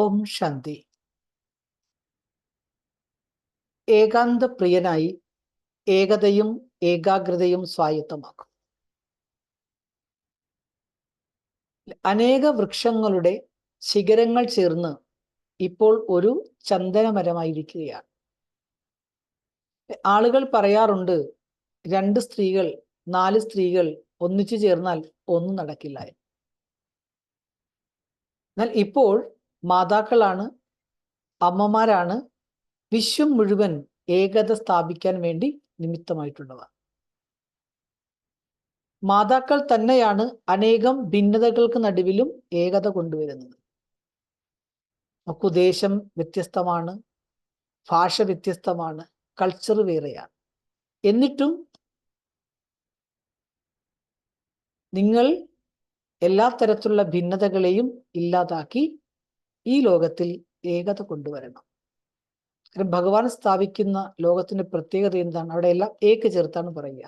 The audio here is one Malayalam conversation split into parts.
ഓം ശാന്തി. ഏകാന്ത പ്രിയനായി ഏകതയും ഏകാഗ്രതയും സ്വായത്തമാക്കും. അനേക വൃക്ഷങ്ങളുടെ ശിഖരങ്ങൾ ചേർന്ന് ഇപ്പോൾ ഒരു ചന്ദനമരമായിരിക്കുകയാണ്. ആളുകൾ പറയാറുണ്ട് രണ്ട് സ്ത്രീകൾ നാല് സ്ത്രീകൾ ഒന്നിച്ചു ചേർന്നാൽ ഒന്നും നടക്കില്ല എന്ന്. എന്നാൽ ഇപ്പോൾ മാതാക്കളാണ് അമ്മമാരാണ് വിശ്വം മുഴുവൻ ഏകത സ്ഥാപിക്കാൻ വേണ്ടി നിമിത്തമായിട്ടുള്ളവ മാതാക്കൾ തന്നെയാണ് അനേകം ഭിന്നതകൾക്ക് നടുവിലും ഏകത കൊണ്ടുവരുന്നത്. നമുക്ക് ദേശം വ്യത്യസ്തമാണ് ഭാഷ വ്യത്യസ്തമാണ് കൾച്ചർ വേറെയാണ്. എന്നിട്ടും നിങ്ങൾ എല്ലാ തരത്തിലുള്ള ഭിന്നതകളെയും ഇല്ലാതാക്കി ഈ ലോകത്തിൽ ഏകത കൊണ്ടുവരണം. കാരണം ഭഗവാൻ സ്ഥാപിക്കുന്ന ലോകത്തിന്റെ പ്രത്യേകത എന്താണ്? അവിടെ എല്ലാം ഏക ചേർത്താണ് പറയുക.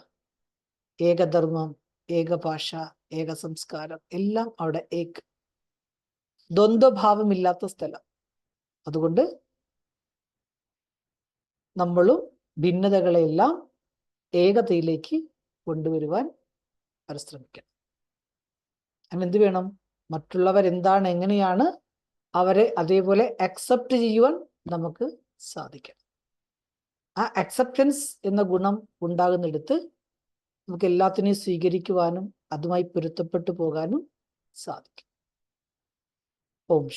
ഏകധർമ്മം ഏകഭാഷ ഏക സംസ്കാരം എല്ലാം അവിടെ ഏക് ദ്വന്ദ്ഭാവമില്ലാത്ത സ്ഥലം. അതുകൊണ്ട് നമ്മളും ഭിന്നതകളെല്ലാം ഏകതയിലേക്ക് കൊണ്ടുവരുവാൻ പരിശ്രമിക്കണം. അങ്ങനെ എന്ത് വേണം? മറ്റുള്ളവർ എന്താണ് എങ്ങനെയാണ് അവരെ അതേപോലെ അക്സെപ്റ്റ് ചെയ്യുവാൻ നമുക്ക് സാധിക്കണം. ആ അക്സെപ്റ്റൻസ് എന്ന ഗുണം ഉണ്ടാകുന്നിടത്ത് നമുക്ക് എല്ലാത്തിനെയും സ്വീകരിക്കുവാനും അതുമായി പൊരുത്തപ്പെട്ടു പോകാനും സാധിക്കും. ഓം